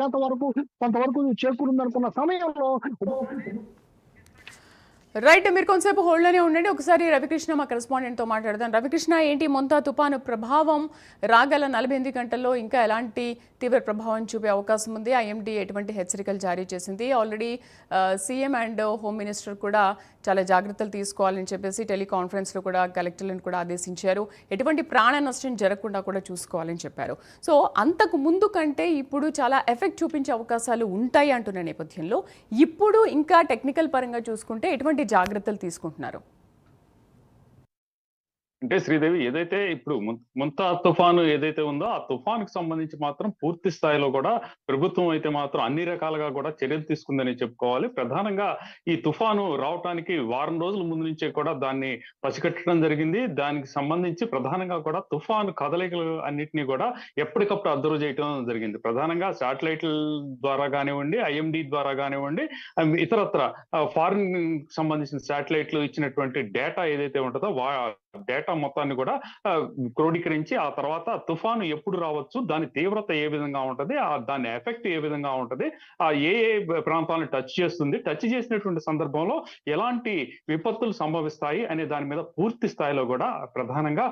శాతం కొంతవరకు చేకూరుందనుకున్న సమయంలో రైట్ మీరు కొంతసేపు హోల్డ్లోనే ఉండండి. ఒకసారి రవికృష్ణ మా కరెస్పాండెంట్తో మాట్లాడదాం. రవికృష్ణ ఏంటి మొంతా తుపాను ప్రభావం? రాగల నలభై ఎనిమిది గంటల్లో ఇంకా ఎలాంటి తీవ్ర ప్రభావం చూపే అవకాశం ఉంది? ఐఎండీ ఎటువంటి హెచ్చరికలు జారీ చేసింది? Already CM and home minister కూడా చాలా జాగ్రత్తలు తీసుకోవాలని చెప్పేసి టెలికాన్ఫరెన్స్లో కూడా కలెక్టర్లను కూడా ఆదేశించారు. ఎటువంటి ప్రాణ నష్టం జరగకుండా కూడా చూసుకోవాలని చెప్పారు. సో అంతకు ముందు కంటే ఇప్పుడు చాలా ఎఫెక్ట్ చూపించే అవకాశాలు ఉంటాయి అంటున్న నేపథ్యంలో ఇప్పుడు ఇంకా టెక్నికల్ పరంగా చూసుకుంటే ఎటువంటి జాగ్రత్తలు తీసుకుంటున్నారు? అంటే శ్రీదేవి ఏదైతే ఇప్పుడు ముంత ముంతా తుఫాను ఏదైతే ఉందో ఆ తుఫానుకు సంబంధించి మాత్రం పూర్తి స్థాయిలో కూడా ప్రభుత్వం అయితే మాత్రం అన్ని రకాలుగా కూడా చర్యలు తీసుకుందని చెప్పుకోవాలి. ప్రధానంగా ఈ తుఫాను రావటానికి వారం రోజుల ముందు నుంచే కూడా దాన్ని పసిగట్టడం జరిగింది. దానికి సంబంధించి ప్రధానంగా కూడా తుఫాను కదలికలు అన్నింటినీ కూడా ఎప్పటికప్పుడు అబ్జర్వ్ చేయడం జరిగింది. ప్రధానంగా శాటిలైట్ల ద్వారా కానివ్వండి ఐఎండి ద్వారా కానివ్వండి ఇతరత్ర ఫారిన్ సంబంధించిన శాటిలైట్లు ఇచ్చినటువంటి డేటా ఏదైతే ఉంటుందో వా డేటా మొత్తాన్ని కూడా క్రోడీకరించి ఆ తర్వాత తుఫాను ఎప్పుడు రావచ్చు దాని తీవ్రత ఏ విధంగా ఉంటది ఆ దాని ఎఫెక్ట్ ఏ విధంగా ఉంటది ఆ ఏ ఏ ప్రాంతాలను టచ్ చేస్తుంది టచ్ చేసినటువంటి సందర్భంలో ఎలాంటి విపత్తులు సంభవిస్తాయి అనే దాని మీద పూర్తి స్థాయిలో కూడా ప్రధానంగా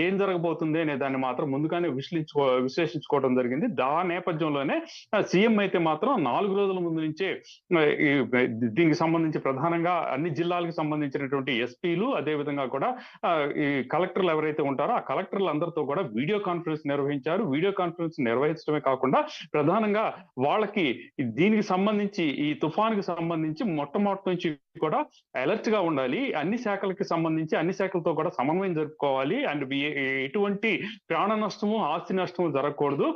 ఏం జరగబోతుంది అనే దాన్ని మాత్రం ముందుగానే విశ్లేషించుకో విశ్లేషించుకోవడం జరిగింది. దా నేపథ్యంలోనే సీఎం అయితే మాత్రం నాలుగు రోజుల ముందు నుంచే దీనికి సంబంధించి ప్రధానంగా అన్ని జిల్లాలకు సంబంధించినటువంటి ఎస్పీలు అదే విధంగా కూడా ఈ కలెక్టర్లు ఎవరైతే ఉంటారో ఆ కలెక్టర్లు అందరితో కూడా వీడియో కాన్ఫరెన్స్ నిర్వహించారు. వీడియో కాన్ఫరెన్స్ నిర్వహించడమే కాకుండా ప్రధానంగా వాళ్ళకి దీనికి సంబంధించి ఈ తుఫాన్కి సంబంధించి మొట్టమొదటి నుంచి కూడా అలర్ట్గా ఉండాలి. అన్ని శాఖలకి సంబంధించి అన్ని శాఖలతో కూడా సమన్వయం జరుపుకోవాలి. అండ్ ఎటువంటి ప్రాణ నష్టము ఆస్తి నష్టము జరగకూడదు.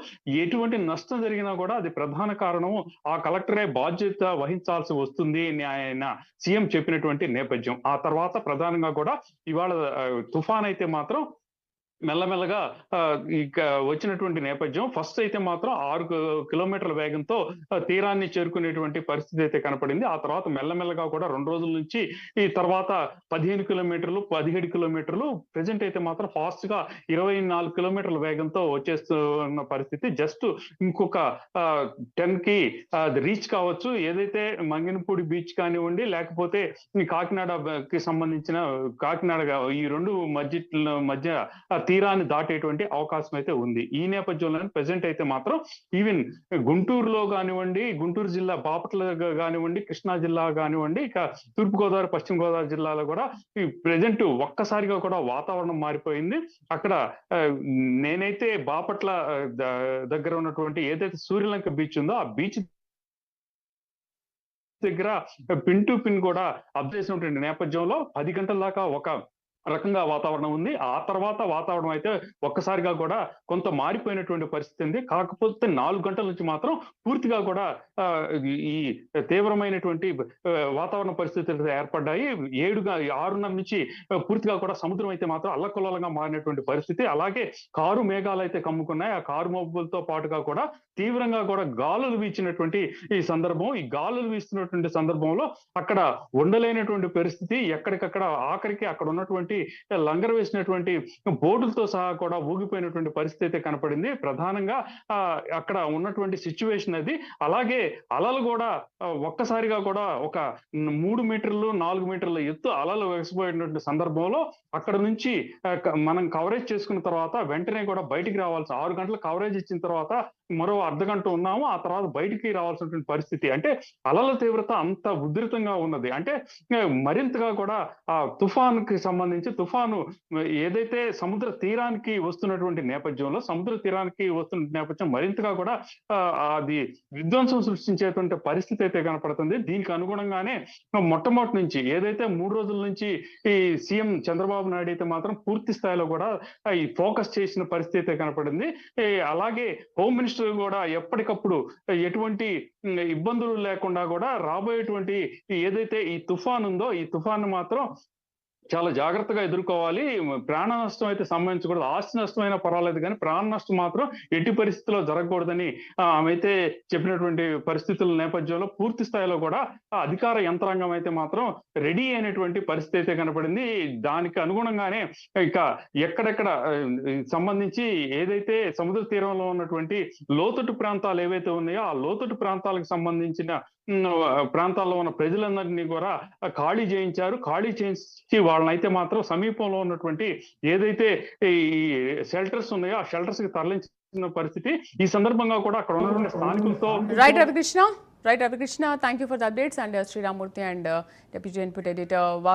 ఎటువంటి నష్టం జరిగినా కూడా అది ప్రధాన కారణము. ఆ కలెక్టరే బాధ్యత వహించాల్సి వస్తుంది అని ఆయన సీఎం చెప్పినటువంటి నేపథ్యం. ఆ తర్వాత ప్రధానంగా కూడా ఇవాళ తుఫాన్ అయితే మాత్రం మెల్లమెల్లగా ఇక వచ్చినటువంటి నేపథ్యం. ఫస్ట్ అయితే మాత్రం ఆరు కిలోమీటర్ల వేగంతో తీరాన్ని చేరుకునేటువంటి పరిస్థితి అయితే కనపడింది. ఆ తర్వాత మెల్లమెల్లగా కూడా రెండు రోజుల నుంచి ఈ తర్వాత పదిహేను కిలోమీటర్లు పదిహేడు కిలోమీటర్లు ప్రెసెంట్ అయితే మాత్రం ఫాస్ట్గా ఇరవై నాలుగు కిలోమీటర్ల వేగంతో వచ్చేస్తున్న పరిస్థితి. జస్ట్ ఇంకొక టెన్కి రీచ్ కావచ్చు. ఏదైతే మంగినపూడి బీచ్ కానివ్వండి లేకపోతే ఈ కాకినాడ కి సంబంధించిన కాకినాడ ఈ రెండు మధ్య మధ్య తీరాన్ని దాటేటువంటి అవకాశం అయితే ఉంది. ఈ నేపథ్యంలో ప్రజెంట్ అయితే మాత్రం ఈవెన్ గుంటూరులో కానివ్వండి గుంటూరు జిల్లా బాపట్ల కానివ్వండి కృష్ణా జిల్లా కానివ్వండి ఇక తూర్పుగోదావరి పశ్చిమ గోదావరి జిల్లాలో కూడా ఈ ప్రజెంట్ ఒక్కసారిగా కూడా వాతావరణం మారిపోయింది. అక్కడ నేనైతే బాపట్ల దగ్గర ఉన్నటువంటి ఏదైతే సూర్యలంక బీచ్ ఉందో ఆ బీచ్ దగ్గర పిన్ టు పిన్ కూడా అబ్జర్వ్ చేసినటువంటి నేపథ్యంలో పది గంటల దాకా ఒక రకంగా వాతావరణం ఉంది. ఆ తర్వాత వాతావరణం అయితే ఒక్కసారిగా కూడా కొంత మారిపోయినటువంటి పరిస్థితి ఉంది. కాకపోతే నాలుగు గంటల నుంచి మాత్రం పూర్తిగా కూడా ఈ- తీవ్రమైనటువంటి వాతావరణ పరిస్థితులు ఏర్పడ్డాయి. ఏడుగా ఆరున్నర నుంచి పూర్తిగా కూడా సముద్రం అయితే మాత్రం అల్లకొల్లలంగా మారినటువంటి పరిస్థితి. అలాగే కారు మేఘాలు అయితే కమ్ముకున్నాయి. ఆ కారు మబ్బులతో పాటుగా కూడా తీవ్రంగా కూడా గాలులు వీచినటువంటి ఈ సందర్భం. ఈ గాలులు వీస్తున్నటువంటి సందర్భంలో అక్కడ ఉండలేనటువంటి పరిస్థితి. ఎక్కడికక్కడ ఆఖరికి అక్కడ ఉన్నటువంటి లంగర్ వేసినటువంటి బోర్డులతో సహా కూడా ఊగిపోయినటువంటి పరిస్థితి అయితే కనపడింది. ప్రధానంగా ఆ, అక్కడ ఉన్నటువంటి సిచ్యువేషన్ అది. అలాగే అలలు కూడా ఒక్కసారిగా కూడా ఒక మూడు మీటర్లు నాలుగు మీటర్ల ఎత్తు అలలు వేసిపోయినటువంటి సందర్భంలో అక్కడ నుంచి మనం కవరేజ్ చేసుకున్న తర్వాత వెంటనే కూడా బయటికి రావాల్సి ఆరు గంటల కవరేజ్ ఇచ్చిన తర్వాత మరో అర్ధగంట ఉన్నాము ఆ తర్వాత బయటికి రావాల్సినటువంటి పరిస్థితి. అంటే అలల తీవ్రత అంత ఉధృతంగా ఉన్నది. అంటే మరింతగా కూడా ఆ తుఫానుకి సంబంధించి తుఫాను ఏదైతే సముద్ర తీరానికి వస్తున్నటువంటి నేపథ్యంలో సముద్ర తీరానికి వస్తున్న నేపథ్యం మరింతగా కూడా అది విధ్వంసం సృష్టించేటువంటి పరిస్థితి అయితే కనపడుతుంది. దీనికి అనుగుణంగానే మొట్టమొదటి నుంచి ఏదైతే మూడు రోజుల నుంచి ఈ సీఎం చంద్రబాబు నాయుడు అయితే మాత్రం పూర్తి స్థాయిలో కూడా ఈ ఫోకస్ చేసిన పరిస్థితి అయితే కనపడింది. అలాగే హోమ్ మినిస్టర్ కూడా ఎప్పటికప్పుడు ఎటువంటి ఇబ్బందులు లేకుండా కూడా రాబోయేటువంటి ఏదైతే ఈ తుఫాన్ ఉందో ఈ తుఫాన్ మాత్రం చాలా జాగ్రత్తగా ఎదుర్కోవాలి. ప్రాణ నష్టం అయితే సంబంధించకూడదు ఆస్తి నష్టం అయినా పర్వాలేదు కానీ ప్రాణ నష్టం మాత్రం ఎట్టి పరిస్థితుల్లో జరగకూడదని ఆమె అయితే చెప్పినటువంటి పరిస్థితుల నేపథ్యంలో పూర్తి స్థాయిలో కూడా అధికార యంత్రాంగం అయితే మాత్రం రెడీ అయినటువంటి పరిస్థితి అయితే కనపడింది. దానికి అనుగుణంగానే ఇక ఎక్కడెక్కడ సంబంధించి ఏదైతే సముద్ర తీరంలో ఉన్నటువంటి లోతట్టు ప్రాంతాలు ఏవైతే ఉన్నాయో ఆ లోతట్టు ప్రాంతాలకు సంబంధించిన ప్రాంతాల్లో ఉన్న ప్రజలందరినీ కూడా ఖాళీ చేయించారు. ఖాళీ చేయించి వాళ్ళనైతే మాత్రం సమీపంలో ఉన్నటువంటి ఏదైతే ఈ షెల్టర్స్ ఉన్నాయో ఆ షెల్టర్స్కి తరలించిన పరిస్థితి ఈ సందర్భంగా కూడా అక్కడ ఉన్నటువంటి స్థానికులతో right Ravikrishna right Ravikrishna thank you for the updates and Sriramamurthy and deputy input editor Vasu